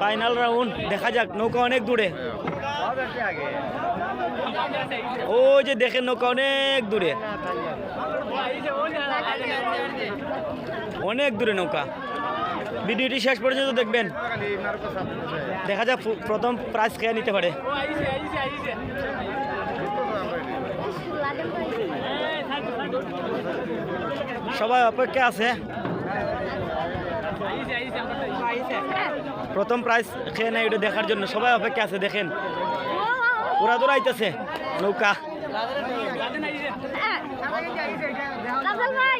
Final round, দেখা যাক, নৌকা অনেক দূরে। ও যে দেখেন, নৌকা অনেক দূরে। অনেক দূরে নৌকা। ভিডিওটি শেষ পর্যন্ত দেখবেন। দেখা যাক প্রথম প্রাইজ খেয়ে নিতে পারে। সবাই অপেক্ষা আছে। প্রথম প্রাইজ খেয়ে নেয় এটা দেখার জন্য। সবাই অপেক্ষা আছে, দেখেন। ওরা দৌড়াইতেছে নৌকা। ভাই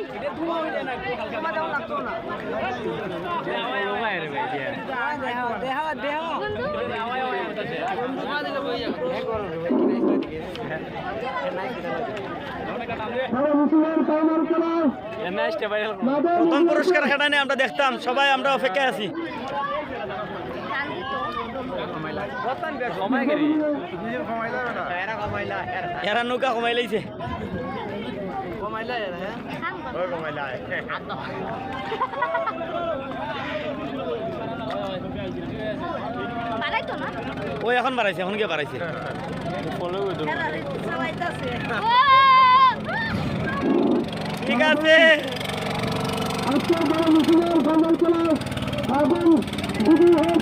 প্রথম পুরস্কার খেটানে আমরা দেখতাম সবাই আমরা অপেক্ষায় আছি। এরা নৌকা কমাই লাইছে। ওই এখন বাড়াইছে এখন গিয়ে বাড়াইছে। ঠিক আছে। আজকের বড় মিছিলের ফাইনাল খেলায় আগুন বিজয়ী হয়েছে